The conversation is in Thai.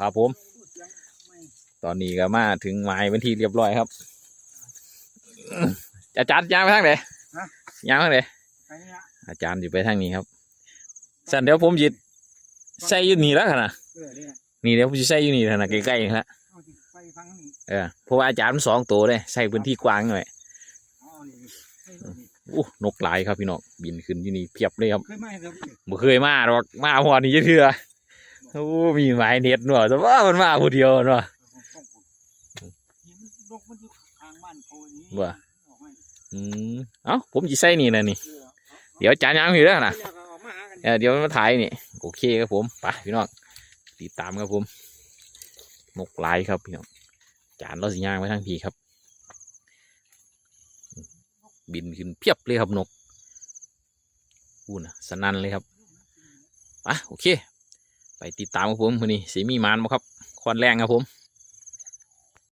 ครับผม ตอนนี้ก็มาถึงไม้เป็นที่เรียบร้อยครับอาจารย์ยางไปทางไหนยางไปทางไหนไปเนี่ยอาจารย์อยู่ไปทางนี้ครับสันเดี๋ยวผมหยิดใส่อยู่นี่แล้วนะเออเนี่ยนี่เดี๋ยวผมจะใส่อยู่นี่นะใกล้ๆนี่ละเอาสิไปฟังนี่เออเพราะว่าอาจารย์มันสองตัวเลยใส่พื้นที่กว้างหน่อยอ๋อนี่ให้ดูนี่อู้นกหลายครับพี่น้องบินขึ้นอยู่นี่เพียบเลยครับเคยไหมครับพี่บ่เคยมาหรอกมาหัวนี่เถื่อ โอ้มีหมายเน็ตเนาะแต่ว่ามันมาผู้เดียวเนาะต้องปลูกนี่มันนกมันอยู่ทางบ้านเขานี้ว่าออกมาอืมเอ้าผมจะใส่นี่นะนี่เออเอาเดี๋ยวอาจารย์ยังอยู่แล้วนะเอาเอามาหากันเออเดี๋ยวมาถ่ายนี่โอเคครับผมไปพี่น้องติดตามครับผมนกหลายครับพี่น้องจานเราสิย่างไว้ทางพีครับ บินขึ้นเพียบเลยครับนกอู้นะสนั่นเลยครับไปโอเค ไปติดตามกับผมวันนี้สีมีมานบ่ครับคอนแรงครับผม